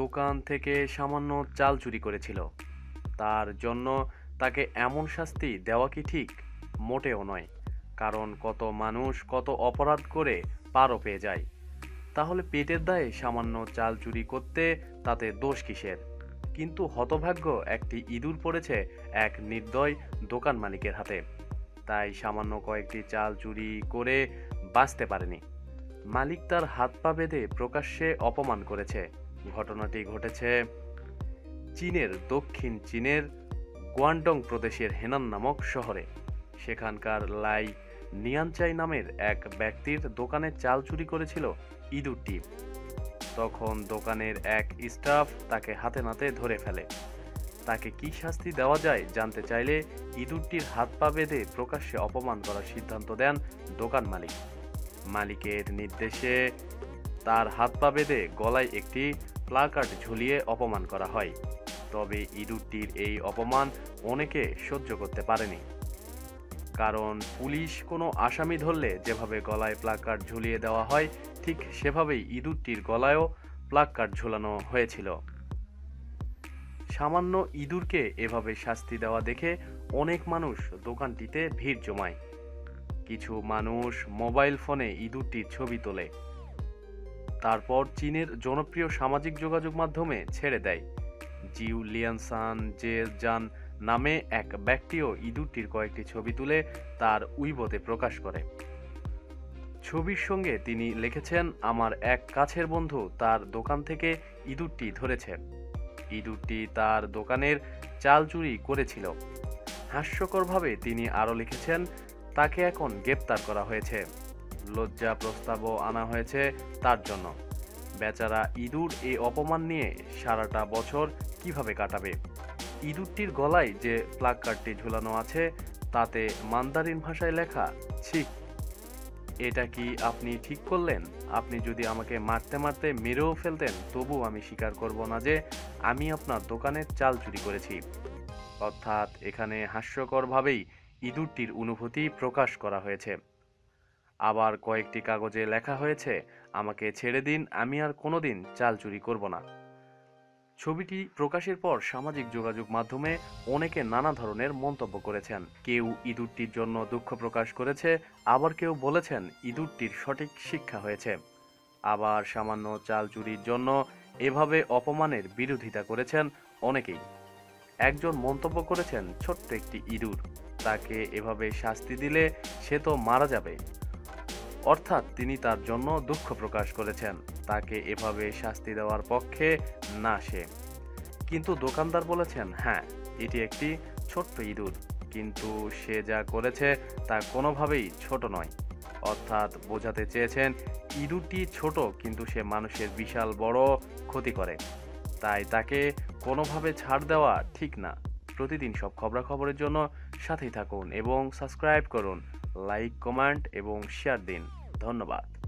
দোকান থেকে সামান্য চাল চুরি করেছিল। তার জন্য তাকে এমন শাস্তি দেওয়া কি ঠিক? মোটেও নয়। কারণ কত মানুষ কত অপরাধ করে পারও পেয়ে যায়। তাহলে পেটের দায়ে সামান্য চাল চুরি করতে তাতে দোষ কিসের? কিন্তু হতভাগ্য একটি ইঁদুর পড়েছে এক নির্দয় দোকান মালিকের হাতে। তাই সামান্য কয়েকটি চাল চুরি করে বাঁচতে পারেনি। মালিক তার হাত পা বেঁধে প্রকাশ্যে অপমান করেছে। ঘটনাটি ঘটেছে চীনের, দক্ষিণ চীনের গুয়ান্ডং প্রদেশের হেনান নামক শহরে। সেখানকার লাই নিয়ানচাই নামের এক ব্যক্তির দোকানে চাল চুরি করেছিল ইঁদুরটি তখন দোকানের এক স্টাফ তাকে হাতে নাতে ধরে ফেলে। তাকে কি শাস্তি দেওয়া যায় জানতে চাইলে ইঁদুরটির হাত পা বেঁধে প্রকাশ্যে অপমান করার সিদ্ধান্ত দেন দোকান মালিক। মালিকের নির্দেশে তার হাত পা বেঁধে গলায় একটি প্লাকার্ড ঝুলিয়ে অপমান করা হয়। তবে ইঁদুরটির এই অপমান অনেকে সহ্য করতে পারেনি। কারণ পুলিশ কোনো আসামি ধরলে যেভাবে গলায় প্লাকার্ড ঝুলিয়ে দেওয়া হয়, ঠিক সেভাবেই ইঁদুরটির গলায়ও প্লাকার্ড ঝুলানো হয়েছিল। সামান্য ইঁদুরকে এভাবে শাস্তি দেওয়া দেখে অনেক মানুষ দোকানটিতে ভিড় জমায়। কিছু মানুষ মোবাইল ফোনে ইঁদুরটির ছবি তোলে। তারপর চীনের জনপ্রিয় সামাজিক যোগাযোগ মাধ্যমে ছেড়ে দেয়। জিউ লিয়ানসান, জে জান নামে এক ব্যক্তিও ইঁদুরটির কয়েকটি ছবি তুলে তার উইবতে প্রকাশ করে। ছবির সঙ্গে তিনি লিখেছেন, আমার এক কাছের বন্ধু তার দোকান থেকে ইঁদুরটি ধরেছে। ইঁদুরটি তার দোকানের চাল চুরি করেছিল। হাস্যকরভাবে তিনি আরও লিখেছেন, তাকে এখন গ্রেপ্তার করা হয়েছে। লজ্জা প্রস্তাবও আনা হয়েছে তার জন্য। বেচারা ইঁদুর এই অপমান নিয়ে সারাটা বছর কীভাবে কাটাবে? ইঁদুরটির গলায় যে প্লাগ কার্ডটি ঝুলানো আছে, তাতে মান্দারিন ভাষায় লেখা ছিক এটা কি আপনি ঠিক করলেন? আপনি যদি আমাকে মারতে মারতে মেরেও ফেলতেন, তবু আমি স্বীকার করব না যে আমি আপনার দোকানের চাল চুরি করেছি। অর্থাৎ এখানে হাস্যকরভাবেই ইঁদুরটির অনুভূতি প্রকাশ করা হয়েছে। আবার কয়েকটি কাগজে লেখা হয়েছে, আমাকে ছেড়ে দিন, আমি আর কোনোদিন চাল চুরি করব না। ছবিটি প্রকাশের পর সামাজিক যোগাযোগ মাধ্যমে অনেকে নানা ধরনের মন্তব্য করেছেন। কেউ ইঁদুরটির জন্য দুঃখ প্রকাশ করেছে, আবার কেউ বলেছেন ইঁদুরটির সঠিক শিক্ষা হয়েছে। আবার সামান্য চাল চুরির জন্য এভাবে অপমানের বিরোধিতা করেছেন অনেকেই। একজন মন্তব্য করেছেন, ছোট্ট একটি ইঁদুর, তাকে এভাবে শাস্তি দিলে সে তো মারা যাবে। অর্থাৎ তিনি তার জন্য দুঃখ প্রকাশ করেছেন। তাকে এভাবে শাস্তি দেওয়ার পক্ষে না সে। কিন্তু দোকানদার বলেছেন হ্যাঁ এটি একটি ছোট্ট ইঁদুর। কিন্তু সে যা করেছে তা কোনোভাবেই ছোট নয়। অর্থাৎ বোঝাতে চেয়েছেন, ইঁদুরটি ছোট, কিন্তু সে মানুষের বিশাল বড় ক্ষতি করে। তাই তাকে কোনোভাবে ছাড় দেওয়া ঠিক না। প্রতিদিন সব খবরাখবরের জন্য সাথেই থাকুন এবং সাবস্ক্রাইব করুন। লাইক কমেন্ট এবং শেয়ার দিন। ধন্যবাদ।